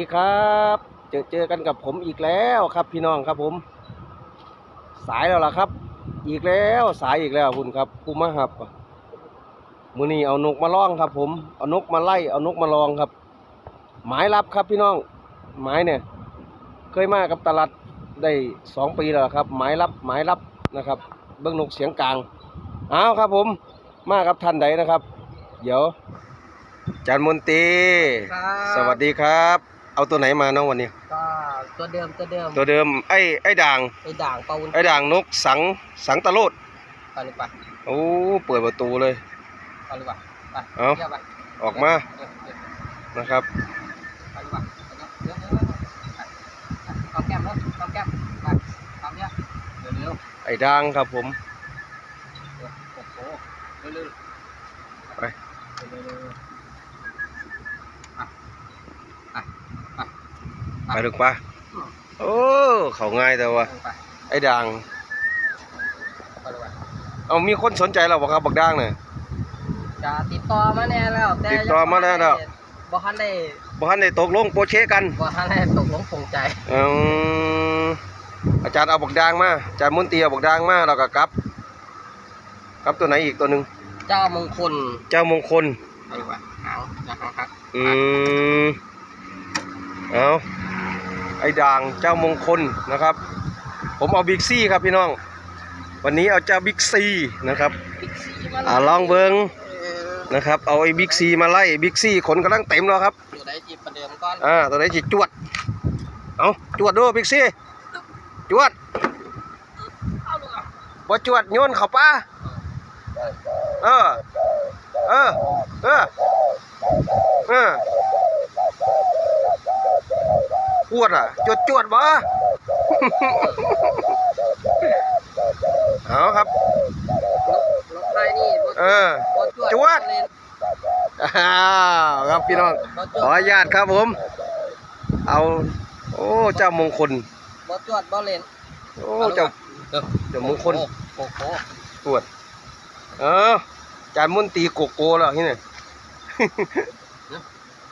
ดีครับ เจอเจอกันกับผมอีกแล้วครับพี่น้องครับผม สายแล้วล่ะครับ อีกแล้วสายอีกแล้วคุณครับกูมาครับมือนี้เอานกมาล่องครับผมเอานกมาไล่เอานกมาลองครับ หมายรับครับพี่น้อง หมายเนี่ย เคยมากับตลาดได้สองปีแล้วครับ หมายรับหมายรับนะครับ เบิ้งนกเสียงกลางเอาครับผม มากับท่านใดนะครับ เดี๋ยวจันมนตรีครับสวัสดีครับ เอาตัวไหนมาน้องวันนี้ ก็ตัวเดิมตัวเดิมตัวเดิมไอ้ไอ้ด่าง ไอ้ด่างปลาวุ้นไอ้ด่างนกสังสังตะโลดไปหรือเปล่าโอ้เปิดประตูเลย ไปหรือเปล่าไปเอาเที่ยวไปออกมาเออเออนะครับไปหรือเปล่าเดี๋ยวเดี๋ยวเดี๋ยวเดี๋ยวไปเอาแก้มแล้วเอาแก้มไปทำเนี่ยเดี๋ยวเร็วไอ้ด่างครับผม เดี๋ยวโอ้โหเร็วเร็วไป เร็วเร็วเร็วอะอะอะ ไปถึงปะโอ้เขาง่ายแต่ว่าเร็วไปไอ้ด่างไปหรือเปล่าเอามีคนสนใจเราบ่ครับบักด่างเนี่ยจะติดต่อมาแน่แล้วแต่ติดต่อมาแน่แล้วบ่ทันได้บ่ทันได้ตกลงโปรเชกันบ่ทันได้ตกลงปลงใจอืมอาจารย์เอาบักด่างมาอาจารย์มนตรีเอาบักด่างมาแล้วก็กลับกลับตัวไหนอีกตัวหนึ่งเจ้ามงคล เจ้ามงคลไปดีกว่าหางนะหางครับอืมเอา ไอ้ด่างเจ้ามงคลนะครับ ผมเอาบิ๊กซี่ครับพี่น้อง วันนี้เอาเจ้าบิ๊กซีนะครับบิ๊กซีมันอ่าลองเบิงเออนะครับ เอาไอ้บิ๊กซีมาไล่บิ๊กซีขนกำลังเต็มแล้วครับอยู่ได้จีบประเดิมก่อนอ่าตัวไหนจิจวดเอาจวดดูบิ๊กซีจวดเอาลูกอะบ่จวดโยนเข้าป่าเออเออเออเออ ปวดอะจวดจวดบ่เอาครับลกไทยนี่บ่เออบ่จวดจวดเล่นอ้าวครับพี่น้องบ่จขวอดอนุญาตครับผม เอา โอ้เจ้ามงคลบ่จวดบ่เล่นโอ้เจ้าเด้อเจ้ามงคลโอ้โหปวดเออจานมุนตีโกโก้แล้วที่นี่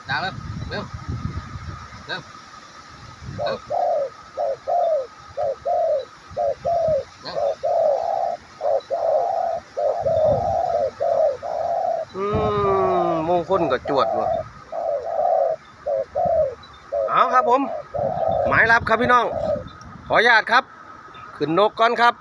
ดังแล้วเร็วเร็วเร็วเร็ว อืมมงคลกับจวดว่ะเอาครับผม หมายรับครับพี่น้อง ขออนุญาตครับ ขึ้นนกก่อนครับ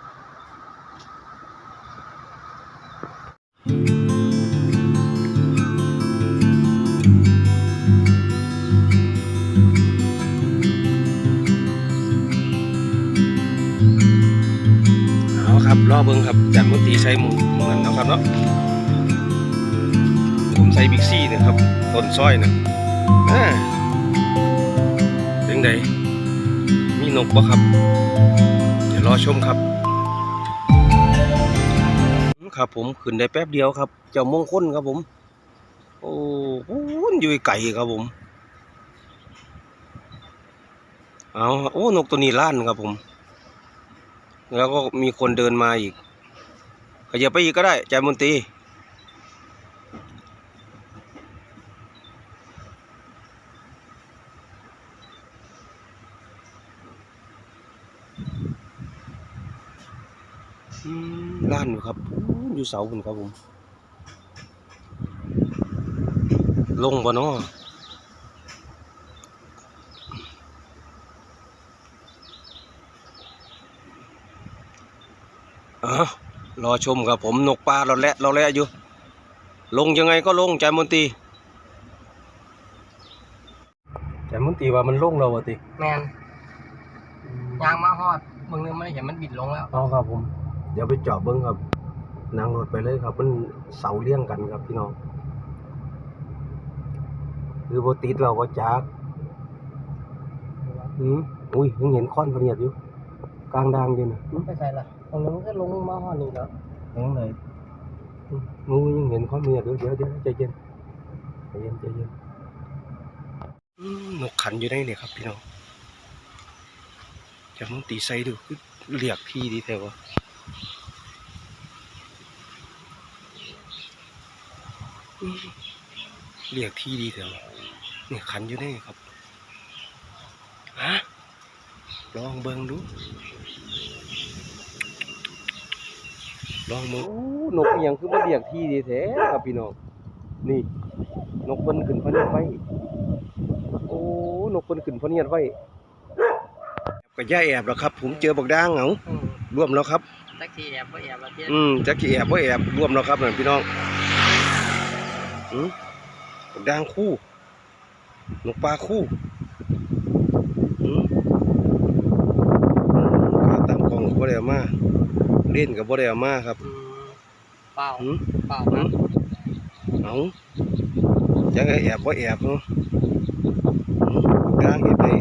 รับรอเบิ้งครับจันมุนตรีใส่หมุนเหมือนนะครับเนาะผมใส่บิ๊กซี่นะครับต้นซอยนะอ่าเป็นไงมีนกบ่ครับ เดี๋ยวรอชมครับ ครับผมขึ้นได้แป๊บเดียวครับ เจ้ามงคลครับผม โอ้โหอยู่ไก่ครับผมเอาโอ้นกตัวนี้ล้านครับผม แล้วก็มีคนเดินมาอีกขยับไปอีกก็ได้จามนตรีล้านอยู่ครับอู้อยู่เสาคุณครับผม ลงบ่เนาะ อะรอชมครับผมนกปลาเราและเราและอยู่ ลงยังไงก็ลงจามนตรีจามนตรีว่ามันลงเราอะติแมนยางมาฮอดมึงนึงไม่ได้เห็นมันบิดลงแล้วเอาครับผม เดี๋ยวไปเจาะเบิ้งครับนั่งรถไปเลยครับมันเสาเลี่ยงกันครับพี่น้องคือโบติดเราก็จักอืมอุ้ยยังเห็นค้อนพะเนียดอยู่กลางดางอยู่นะอืมไปใส่ละ ตรงนี้มันก็ลงมาฮอดนี่แล้วยังไงอืมงูยังเห็นค้อนพะเนียดอยู่เดี๋ยวเดี๋ยวใจเย็นใจเย็นใจเย็นอืมนกขันอยู่ได้เนี่ยครับพี่น้องจะมึงตีไซดูคือเรียกพี่ดีแต่ว่าเรียกที่ดีเถอะเนี่ยขันอยู่นี่ครับลองเบิ่งดู ลองมึงโอ้นกอหยังคือมาเรียกที่ดีแท้ครับพี่น้องนี่ นกเพิ่นขึ้นพะเนียดไว้โอ้นกเพิ่นขึ้นพะเนียดไว้ก็ย่าแอบแล้วครับ ผมเจอบักด่างเหงาอืมรวมแล้วครับแท็กซี่แอบบ่แอบละเทียนอืมจักสิแอบบ่แอบรวมแล้วครับนั่นพี่น้องอืมบักด่างคู่นกปลาคู่อืมขาตามกล้องก็บ่ได้เอามา เล่นก็บ่ได้เอามาครับอืมเปล่าอืมเปล่าอืนะมเอาจังไงแอบบ่แอบเนาะอืมบักด่างเฮ็ดได้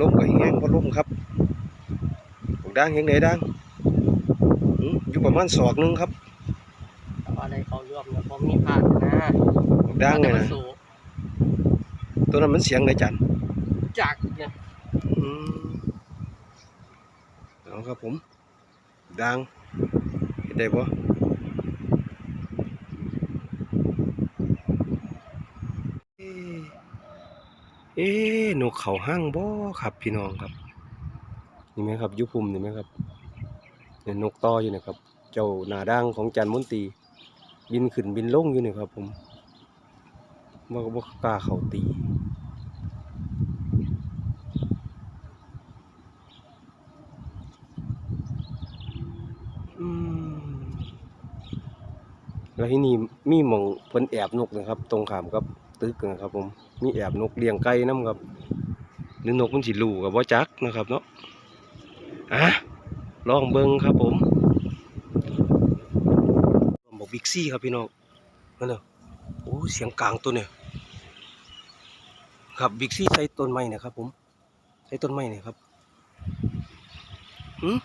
ลมก็แห้งบ่ลมครับบักด่างเฮ็ดได้ด่างอืมอยู่ประมาณศอกหนึงครับแต่ว่าได้เขาร่วมเนี่ยผมมีพลาดนะบักด่างเนี่ยมันะสูงตัวนั้นมันเสียงได้จันจักเนี่ยอืมเอาครับผม ดังเห็นได้ปะเอ๊ะเอ๊ะนกเขาห้างบ่ครับพี่น้องครับนี่ไหมครับยุพุมนี่ไหมครับเนี่ยนกต่ออยู่นะครับ เจ้าหนาด่างของจันทร์มนตี บินขึ้นบินลงอยู่นี่ครับผมบ่บ่กล้าเขาตี อืมแล้ว ที่นี่มีหมองเพิ่นแอบนกนะครับ ตรงขามกับตึกนะครับ ผมมีแอบนกเลี้ยงไก่นํครับหรือนกมันสิรู้กับบ่จักนะครับเนาะอะลองเบิ่งครับผมบอกบิ๊กซี่ครับพี่น้องนั่นน่ะโอ้เสียงกลางตัวเนี่ยครับบิ๊กซี่ใส่ต้นไม้นะครับ ผมใส่ต้นไม้เนี่ยครับหืม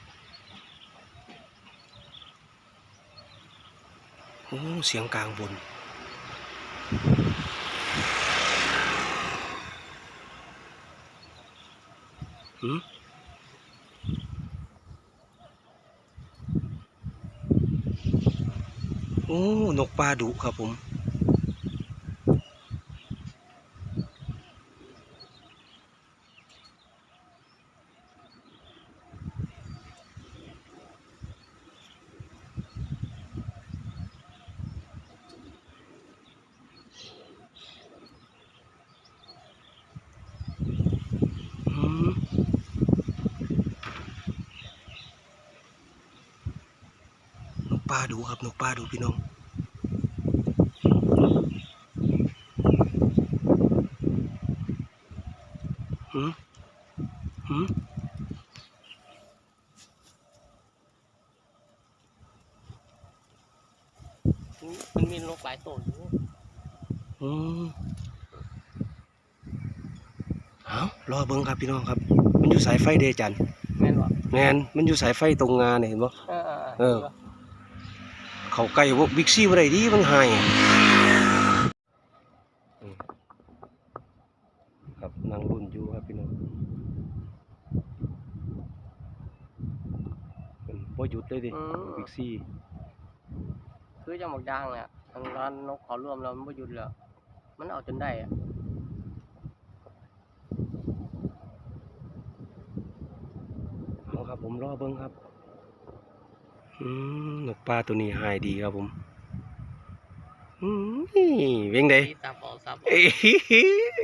โอ้เสียงกลางบน หืมโอ้ นกปลาดุครับผม อืมนกปลา ดูครับนกปลาดูพี่น้องหืมหืมมันมีนกหลายตัวอยู่อืมเอารอเบิ้งครับพี่น้องครับ มันอยู่สายไฟเดจันแม่นบ่แงนมันอยู่สายไฟตรงงานเนี่ยเห็นบ่เออเออ เขาไก่พวกบิ๊กซี่บ่ได้ดีมันหายอืมครับนั่งรุ่นอยู่ครับพี่น้องเป็นบ่หยุดเลยดิอืม บิ๊กซี่คือจังหวัดดังเนี่ยทางร้านนกเขาร่วมแล้วมันบ่หยุดแล้วมันเอาจนได้อะเอาครับผมรอเบิ่งครับอืม นกปลาตัวนี้หายดีครับผมอืมเวียงใดที่ตาปอซับเอ้ย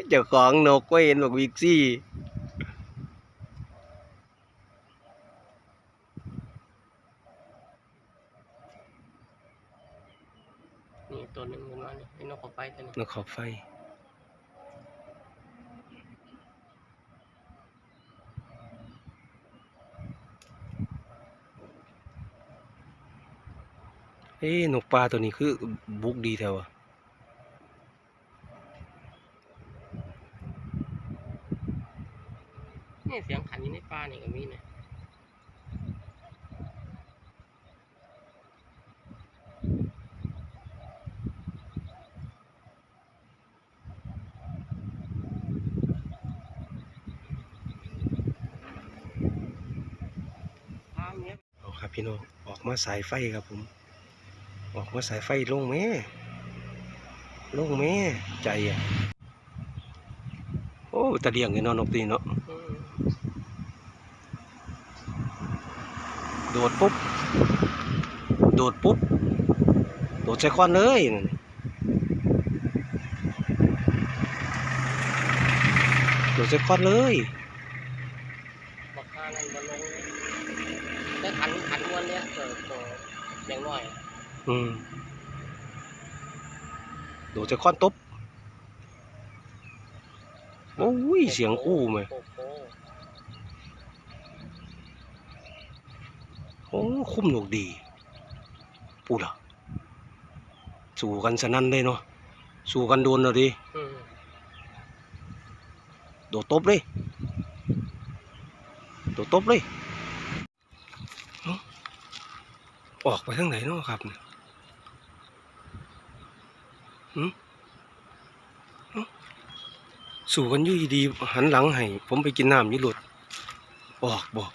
เจ้าของนกก็เห็นบอกบิ๊กซี่นี่ตัวหนึงขึ้นมานี่ไอ้นกเขาไฟตัวนี้นกขอบไฟ เอ้นกปลาตัวนี้คือบุกดีแถวอะนี่เสียงขันอยู่ในป่านี่ก็มีเนี่ยทางเนี้ยเอาครับพี่น้องออกมาสายไฟครับผม ออกมาสายไฟลงแม่ลงแม่ใจอะ โอ้ตะเลียงไอ้เนอนนกตีเนาะโดดปุ๊บ โดดปุ๊บ โดดใส่ควันเลยโดดใส่ควันเลยบอกข้านั่นมันลงได้ขันขันมวนเนี้ยตัวตัวแดงน้อย อืมโดดใส่ควันตบโอ้ยเสียงคู่ไหมโอ้โหโอ้คุ้มหนุกดีพูดอะสู้กันสนั่นเลยเนาะสู้กันโดนเลยดิอืมโดดตบเลยโดดตบเลยเอ้าออกไปทางไหนเนาะครับเนี่ยหืมเอ้า สู่กันยู่ดีหันหลังให้ผมไปกินน้ำยี่หลุดออกบอก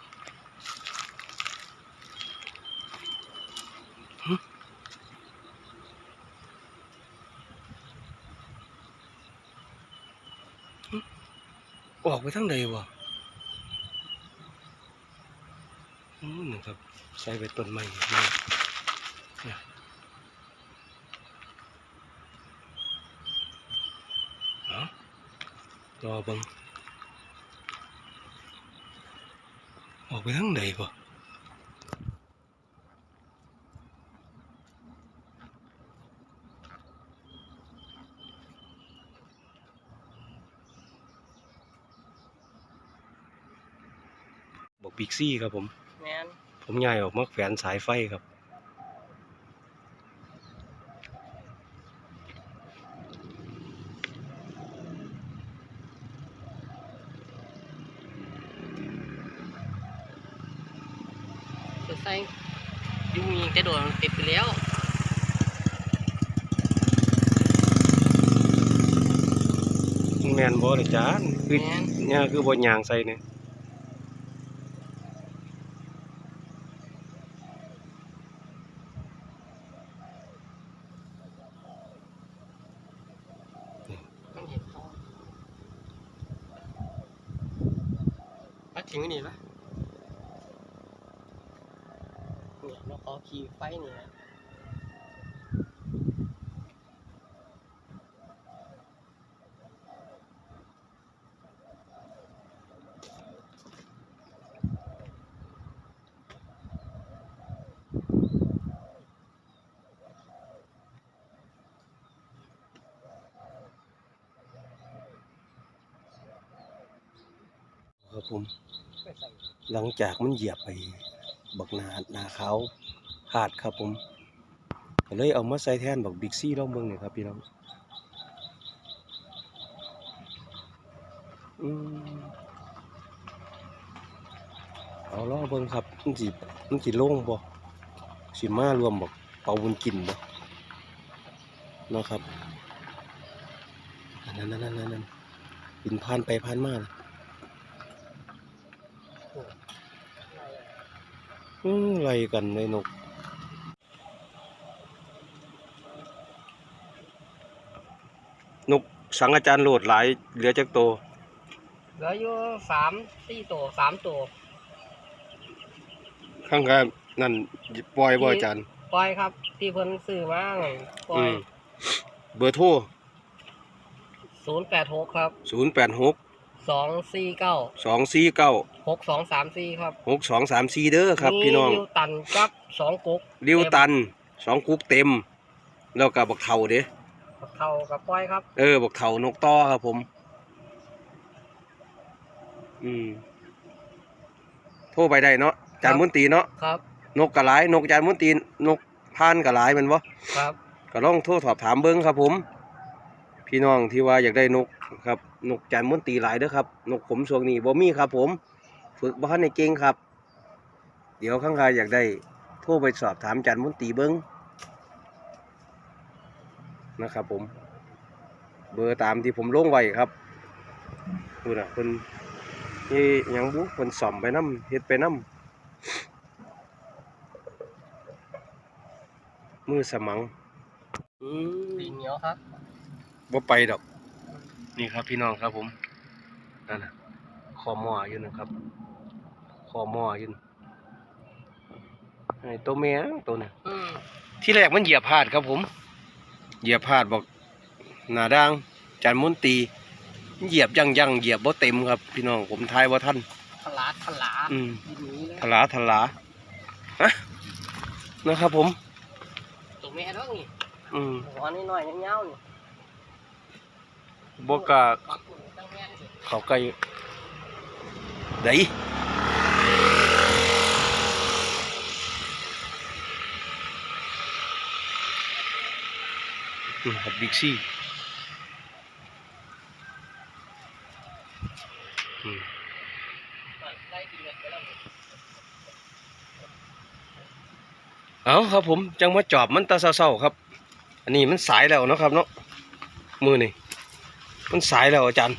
ออกไปทางใดวะอืมนะครับใส่ไปต้นไม้นี่เนี่ยเอา รอเบังออกไปทางใดวะบอกบิ๊กซี่ครับผม แมนผมย้ายออกมาแขวนสายไฟครับ จะใส่ยุงยิงจะโดนติดไปแล้ว แมนบ่เลย จานคือแมนเนี่ยคือบ่ยางใส่เนี่ยต้องเห็นเขาพัดทิ้งไว้นี่ปะเนี่ยเราขอขี่ไฟเนี่ย ครับผมไม่ใส่หลังจากมันเหยียบไปบักนาหนาขาวขาดครับผมก็เลยเอามาใส่แทนบักบิ๊กซี่ลองเบิ่งนี่ครับพี่น้องอืมเอาล่อเบิ่งครับมันสิมันสิโล่งบ่สิมารวมบอกเป่าบุญกินบ่เนาะครับอันนั่นนั่นนั่นนั่นบินผ่านไปผ่านมาน่ะ อืมไรกันในนกนกสังอาจารย์โหลดหลายเหลือจักโตวเหลืออยู่สามสี่ตัวสามตัวข้างกันนั่นปล่อยบ่อาจารย์ปล่อยครับ ที่เพิ่นซื้อมาปล่ออืยมเบอร์โทรศูนย์แปดหกครับศูนย์แปดหก สองสี่เก้าสองสี่เก้าหกสองสามสี่ครับหกสองสามสี่เด้อครับ พี่น้องมีริวตันกับสองกุ๊กริวตันสองกุ๊กเต็ม แล้วก็บักเทาเด้กับเท่ากับปล่อยครับ เออบักเทานกต้อครับผม อืมโทรไปได้เนาะจานมุนตรีเนาะครับ นกกระหลายนกจานมุนตีนนกพานกระหลายแมันบ่ครับก็ลองโทรสอบถามเบิ้งครับผม พี่น้องที่ว่าอยากได้นกครับ นกจานมุนตีหลายเด้อครับ นกผมช่วงนี้บ่มีครับ ผม ฝึกบ่ทันได้เก่งครับ เดี๋ยวข้างใครอยากได้โทรไปสอบถามจานมุนตีเบิ้งนะครับ ผม เบอร์ตามที่ผมลงไว้ครับดูนะเพิ่นนี่หยังบุเพิ่นซ่อมไปนํเฮ็ดไปนํมือสมังอืสีมเหนียวครับบ่ไปดอก นี่ครับพี่น้องครับผมนั่นน่ะคอหม้ออยู่นะครับคอหม้ออยู่น่ะไอ้ตัวแม่ตัวน่ะอืมที่แรกมันเหยียบพลาดครับผม เหยียบพลาดบอกหน้าด่างจันมุนตรีเหยียบยังยังเหยียบบ่เต็มครับ พี่น้องผมทายว่าท่านทลาทลาอืมดินนี้เลยทลาทลาฮะนะครับผมตัวแม่แล้วนี่อืมหัวนี่หน่อยๆเงาๆนี่ บกาปักฝุ่นตั้งแม่นี่เขาใกล้ไดอืมครับบิ๊กซี่อืมได้ดีเอาครับผม จังมาจอบมันตาเศร้าๆครับ อันนี้มันสายแล้วนะครับเนาะมือนี่ มันสายแล้วอาจารย์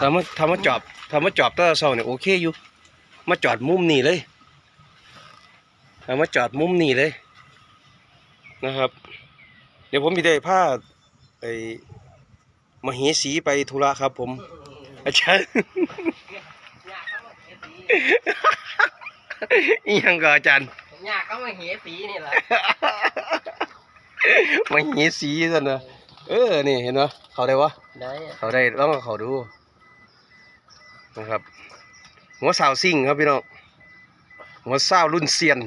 ทำมาทำมาจอบทำมาจอบแตาเศร้าเนี่ยโอเคอยู่ มาจอดมุมนี่เลยทำมาจอดมุมนี่เลย นะครับ เดี๋ยวผมมีได้ผ้าไปมาเหสีไปธุระครับ ผม อาจารย์หยาก็มาเหสีอีหยังก็อาจารย์หยาก็มาเหสีนี่แหละมาเหสีสันนะ เออ นี่เห็นปะเขาได้วะได้เขาได้ลองเอาเขาดูนะครับ หัวสาวซิ่งครับพี่น้องหัวสาวรุ่นเซียน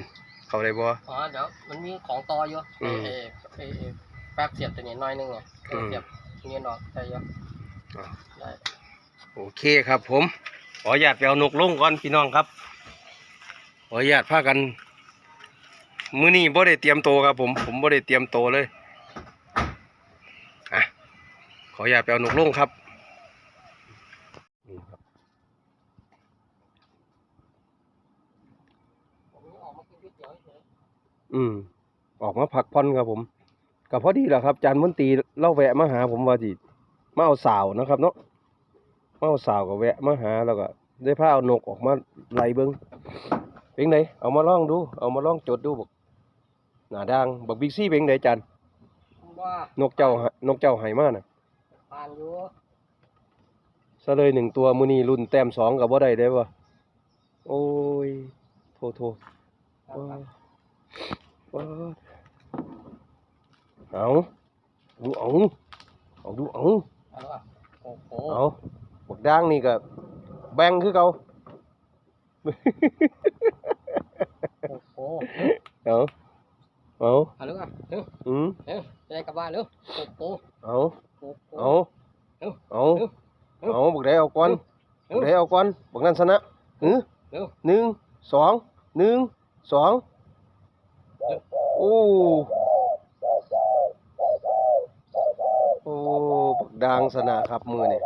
เขาได้บ่อ๋อเดี๋ยวมันมีของต่ออยู่อืเอมเอเอเอแป๊บเสียบตัวนี้หน้อยนึงไงอืมเสียบเงี้ยนอกใช่เยอะอ่าได้โอเคครับ ผมขออนุญาตไปเอานกลงก่อนพี่น้องครับขออนุญาตพากัน มื้อนี้บ่ได้เตรียมโตวครับผมผมบ่ได้เตรียมโตวเลยอะข ออนุญาตไปเอานกลงครับนี่ครับผมออกมากินก๋วยเตี๋ยวเฉยอืม ออกมาพักผ่อนครับผมก็พอดีแหละครับ จานมนตรีเล่าแวะมาหาผมว่าจิมาเอาสาวนะครับ เนาะมาเอาสาวก็แวะมาหาแล้วก็ ได้พาเอานกออกมาไล่เบิ้งเป็นไงเอามาลองดู เอามาลองจดดูบอกหน้าด่างบักบิ๊กซี่เป็นไงจานว่านกเจ้าหนกเจ้าไหมาน่ะ ปานอยู่ซะเลยหนึ่งตัวมือนีรุ่นแต้มสองกับว่าได้ได้ปะโอ้ยโทโทครับครับว้าเอาดูเอาเอาดูเอาเอาละโอ้โหเอาบักด่างนี่ก็แบ่งคือเก่าโอ้โหเอาเอาเอาลูกอะเร็วอืมเร็วจะได้กลับบ้านเร็วโอ้โหเอาโอ้โห เอาเร็วเอาเร็วเร็วเอาบักได้เอาก่อนเร็บัวกได้เอาก่อนบักนั้นชนะหือเร็วหนึ่งสองหนึ่งสองโอ้โอ้บักด่างสนะครับมือนี่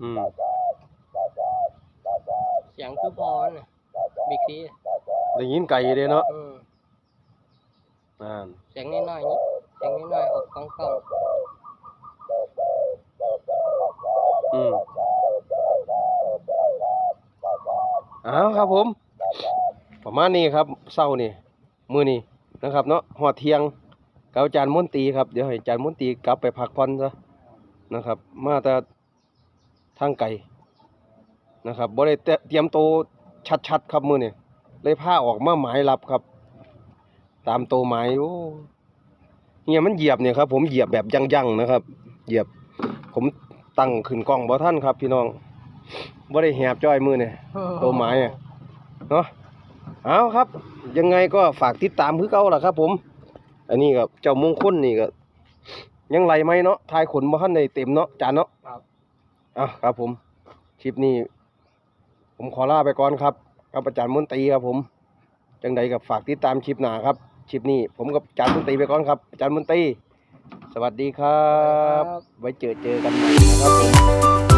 อืมเสียงคือพอน่ะบิ๊กซี ได้ยินไก่เลยเนาะอืมอ่านเสียงน้อยๆนี้เสียงน้อยๆออกกองกองอืมอ้าวครับผม ประมาณนี้ครับเศร้านี่มือนี้นะครับเนาะหอดเที่ยงกับอาจารย์มนตรีครับเดี๋ยวให้อาจารย์มนตรีกลับไปพักผ่อนซะนะครับ มาแต่ทางไกลนะครับบ่ได้เตรียมโตวชัดๆครับมือนี้ เลยพาออกมาหมายรับครับ ตามโตวหมายโอ้เฮียมันเหยียบเนี่ยครับ ผมเหยียบแบบยั่งๆนะครับ เหยียบ ผมตั้งขึ้นกล้องบ่ท่านครับ พี่น้องบ่ได้แหบจ้อยมือเนี่ยตัวไม้อะเนาะเอาครับ ยังไงก็ฝากติดตามคือเก่าล่ะครับ ผม อันนี้กับเจ้ามงคลนี่ก็ยังไหลไหมเนาะทายขนบ่ทันได้เต็มเนาะจานเนาะครับอะครับผมคลิปนี้ ผมขอลาไปก่อนครับ กับอาจารย์มนตรีครับผม จังใดกับฝากติดตามคลิปหน้าครับคลิปนี้ผมกับอาจารย์มนตรีไปก่อนครับ อาจารย์มนตรีสวัสดีครับ ไว้เจอเจอกันใหม่นะครับผม